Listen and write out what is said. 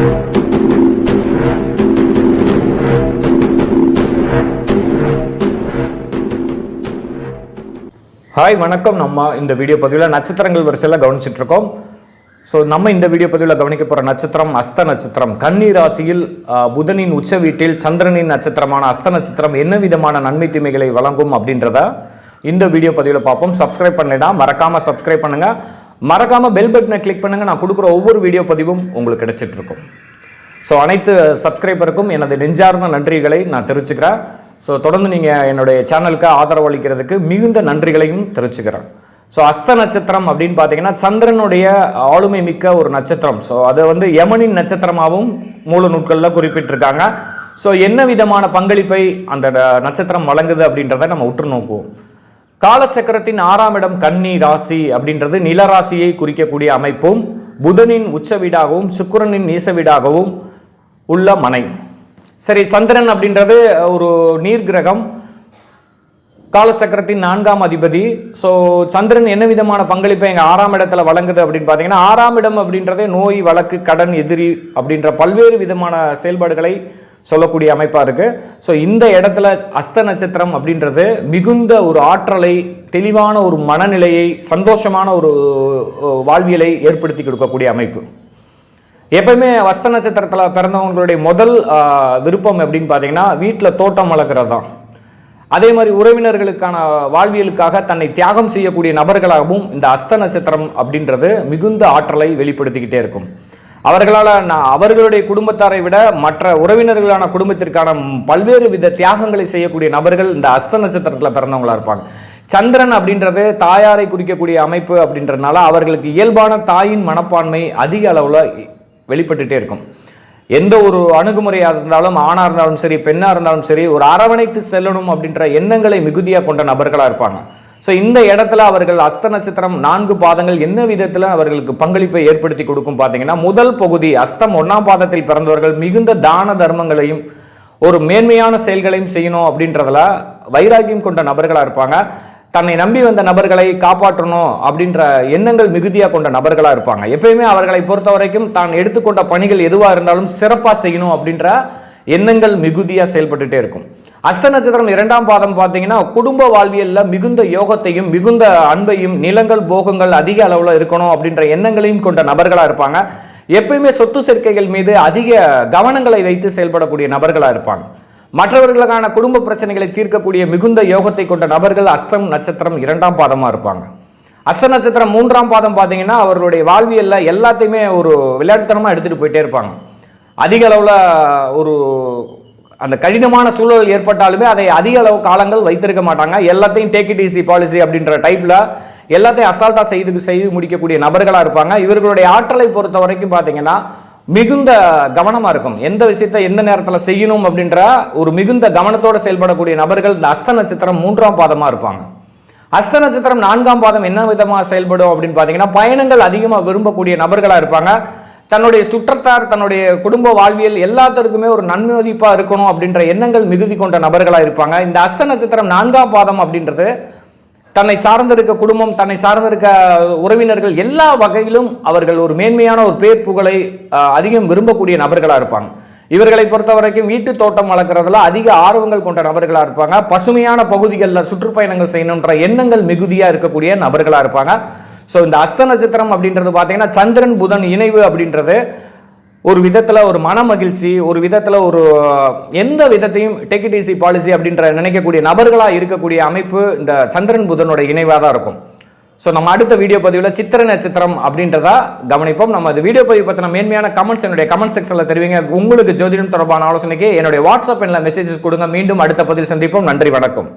Hi வணக்கம். நம்ம இந்த வீடியோ பதிவில் நட்சத்திரங்கள் வரிசையில் கவனிச்சிட்டு இருக்கோம் ஸோ நம்ம இந்த வீடியோ பதிவில் கவனிக்க போகிற நட்சத்திரம் அஸ்த நட்சத்திரம். கன்னி ராசியில் புதனின் உச்ச வீட்டில் சந்திரனின் நட்சத்திரமான அஸ்த நட்சத்திரம் என்ன விதமான நன்மை தீமைகளை வழங்கும் அப்படின்றத இந்த வீடியோ பதிவில் பார்ப்போம். சப்ஸ்கிரைப் பண்ணலைன்னா மறக்காமல் சப்ஸ்கிரைப் பண்ணுங்கள் மறக்காமல் பெல் பட்டனை கிளிக் பண்ணுங்கள் நான் கொடுக்குற ஒவ்வொரு வீடியோ பதிவும் உங்களுக்கு கிடைச்சிட்ருக்கும். ஸோ அனைத்து சப்ஸ்கிரைபருக்கும் எனது நெஞ்சார்ந்த நன்றிகளை நான் தெரிவிச்சுக்கிறேன். ஸோ தொடர்ந்து நீங்கள் என்னுடைய சேனலுக்கு ஆதரவு அளிக்கிறதுக்கு மிகுந்த நன்றிகளையும் தெரிவிச்சுக்கிறேன். ஸோ அஸ்த நட்சத்திரம் அப்படின்னு பார்த்தீங்கன்னா சந்திரனுடைய ஆளுமை மிக்க ஒரு நட்சத்திரம். ஸோ அதை வந்து யமனின் நட்சத்திரமாகவும் மூல நூட்களில் குறிப்பிட்டிருக்காங்க. ஸோ என்ன விதமான பங்களிப்பை அந்த நட்சத்திரம் வழங்குது அப்படின்றத நம்ம உற்று நோக்குவோம். காலச்சக்கரத்தின் ஆறாம் இடம் கன்னி ராசி அப்படின்றது நிலராசியை குறிக்கக்கூடிய அமைப்பும் புதனின் உச்ச வீடாகவும் சுக்கிரனின் நீச வீடாகவும் உள்ள மனை. சரி சந்திரன் அப்படின்றது ஒரு நீர் கிரகம். காலச்சக்கரத்தின் நான்காம் அதிபதி. ஸோ சந்திரன் என்ன விதமான பங்களிப்பை எங்கள் ஆறாம் இடத்துல வழங்குது அப்படின்னு பார்த்தீங்கன்னா ஆறாம் இடம் அப்படின்றதே நோய் வழக்கு கடன் எதிரி அப்படின்ற பல்வேறு விதமான செயல்பாடுகளை சொல்லக்கூடிய அமைப்பாக இருக்குது ஸோ இந்த இடத்துல அஸ்த நட்சத்திரம் அப்படின்றது மிகுந்த ஒரு ஆற்றலை தெளிவான ஒரு மனநிலையை சந்தோஷமான ஒரு வாழ்வியலை ஏற்படுத்தி கொடுக்கக்கூடிய அமைப்பு. எப்பயுமே வஸ்த நட்சத்திரத்தில் பிறந்தவங்களுடைய முதல் விருப்பம் அப்படின்னு பார்த்தீங்கன்னா வீட்டில் தோட்டம் வளர்க்குறது தான் அதே மாதிரி உறவினர்களுக்கான வாழ்வியலுக்காக தன்னை தியாகம் செய்யக்கூடிய நபர்களாகவும் இந்த அஸ்த நட்சத்திரம் அப்படின்றது மிகுந்த ஆற்றலை வெளிப்படுத்திக்கிட்டே இருக்கும். அவர்களால் நான் அவர்களுடைய குடும்பத்தாரை விட மற்ற உறவினர்களான குடும்பத்திற்கான பல்வேறு வித தியாகங்களை செய்யக்கூடிய நபர்கள் இந்த அஸ்த நட்சத்திரத்தில் பிறந்தவங்களா இருப்பாங்க. சந்திரன் அப்படின்றது தாயாரை குறிக்கக்கூடிய அமைப்பு அப்படின்றதுனால அவர்களுக்கு இயல்பான தாயின் மனப்பான்மை அதிக அளவில் வெளிப்பட்டுட்டே இருக்கும். எந்த ஒரு அணுகுமுறையாக இருந்தாலும் ஆணாக இருந்தாலும் சரி பெண்ணாக இருந்தாலும் சரி ஒரு அரவணைத்து செல்லணும் அப்படின்ற எண்ணங்களை மிகுதியாக கொண்ட நபர்களாக இருப்பாங்க. ஸோ இந்த இடத்துல அவர்கள் அஸ்த நட்சத்திரம் நான்கு பாதங்கள் என்ன விதத்தில் அவர்களுக்கு பங்களிப்பை ஏற்படுத்தி கொடுக்கும் பார்த்தீங்கன்னா முதல் பகுதி அஸ்தம் ஒன்றாம் பாதத்தில் பிறந்தவர்கள் மிகுந்த தான தர்மங்களையும் ஒரு மேன்மையான செயல்களையும் செய்யணும் அப்படின்றதுல வைராகியம் கொண்ட நபர்களாக இருப்பாங்க. தன்னை நம்பி வந்த நபர்களை காப்பாற்றணும் அப்படின்ற எண்ணங்கள் மிகுதியாக கொண்ட நபர்களாக இருப்பாங்க. எப்பயுமே அவர்களை பொறுத்த வரைக்கும் தான் எடுத்துக்கொண்ட பணிகள் எதுவாக இருந்தாலும் சிறப்பாக செய்யணும் அப்படின்ற எண்ணங்கள் மிகுதியாக செயல்பட்டுட்டே இருக்கும். அஸ்த நட்சத்திரம் இரண்டாம் பாதம் பார்த்தீங்கன்னா குடும்ப வாழ்வியலில் மிகுந்த யோகத்தையும் மிகுந்த அன்பையும் நிலங்கள் போகங்கள் அதிக அளவில் இருக்கணும் அப்படின்ற எண்ணங்களையும் கொண்ட நபர்களாக இருப்பாங்க. எப்பயுமே சொத்து சேர்க்கைகள் மீது அதிக கவனங்களை வைத்து செயல்படக்கூடிய நபர்களாக இருப்பாங்க. மற்றவர்களுக்கான குடும்ப பிரச்சனைகளை தீர்க்கக்கூடிய மிகுந்த யோகத்தை கொண்ட நபர்கள் அஸ்தம் நட்சத்திரம் இரண்டாம் பாதமாக இருப்பாங்க. அஸ்த நட்சத்திரம் மூன்றாம் பாதம் பார்த்தீங்கன்னா அவர்களுடைய வாழ்வியலில் எல்லாத்தையுமே ஒரு விளையாட்டுத்தனமாக எடுத்துகிட்டு போயிட்டே இருப்பாங்க. அதிக அளவில் ஒரு அந்த கடினமான சூழல் ஏற்பட்டாலுமே அதை அதிக அளவு காலங்கள் வைத்திருக்க மாட்டாங்க. எல்லாத்தையும் டேக் இட் ஈஸி பாலிசி அப்படின்ற டைப்பில் எல்லாத்தையும் அசால்ட்டாக செய்து செய்து முடிக்கக்கூடிய நபர்களாக இருப்பாங்க. இவர்களுடைய ஆற்றலை பொறுத்த வரைக்கும் பார்த்தீங்கன்னா மிகுந்த கவனமாக இருக்கும். எந்த விஷயத்தை எந்த நேரத்தில் செய்யணும் அப்படின்ற ஒரு மிகுந்த கவனத்தோடு செயல்படக்கூடிய நபர்கள் இந்த அஸ்த நட்சத்திரம் மூன்றாம் பாதமாக இருப்பாங்க. அஸ்த நட்சத்திரம் நான்காம் பாதம் என்ன விதமாக செயல்படும் அப்படின்னு பார்த்தீங்கன்னா பயணங்கள் அதிகமாக விரும்பக்கூடிய நபர்களாக இருப்பாங்க. தன்னுடைய சுற்றத்தார் தன்னுடைய குடும்ப வாழ்வியல் எல்லாத்திற்குமே ஒரு நன்மதிப்பாக இருக்கணும் அப்படின்ற எண்ணங்கள் மிகுதி கொண்ட நபர்களாக இருப்பாங்க. இந்த அஸ்த நட்சத்திரம் நான்காம் பாதம் அப்படின்றது தன்னை சார்ந்திருக்க குடும்பம் தன்னை சார்ந்திருக்க உறவினர்கள் எல்லா வகையிலும் அவர்கள் ஒரு மேன்மையான ஒரு பேர் புகழை அதிகம் விரும்பக்கூடிய நபர்களாக இருப்பாங்க. இவர்களை பொறுத்த வரைக்கும் வீட்டு தோட்டம் வளர்க்குறதுல அதிக ஆர்வங்கள் கொண்ட நபர்களாக இருப்பாங்க. பசுமையான பகுதிகளில் சுற்றுப்பயணங்கள் செய்யணுன்ற எண்ணங்கள் மிகுதியாக இருக்கக்கூடிய நபர்களாக இருப்பாங்க. ஸோ இந்த அஸ்த நட்சத்திரம் அப்படின்றது பார்த்தீங்கன்னா சந்திரன் புதன் இணைவு அப்படின்றது ஒரு விதத்தில் ஒரு மன மகிழ்ச்சி ஒரு விதத்தில் ஒரு எந்த விதத்தையும் டெக்கிடிசி பாலிசி அப்படின்ற நினைக்கக்கூடிய நபர்களாக இருக்கக்கூடிய அமைப்பு இந்த சந்திரன் புதனோட இணைவாக தான் இருக்கும். ஸோ நம்ம அடுத்த வீடியோ பதிவில் சித்திர நட்சத்திரம் அப்படின்றதா கவனிப்போம். நம்ம அது வீடியோ பதிவு பற்றின மேன்மையான கமெண்ட்ஸ் என்னுடைய கமெண்ட் செக்ஷனில் தெரிவிங்க. உங்களுக்கு ஜோதிடம் தொடர்பான ஆலோசனைக்கு என்னுடைய வாட்ஸ்அப் எண்ணில் மெசேஜஸ் கொடுங்க. மீண்டும் அடுத்த பதிவில் சந்திப்போம். நன்றி வணக்கம்.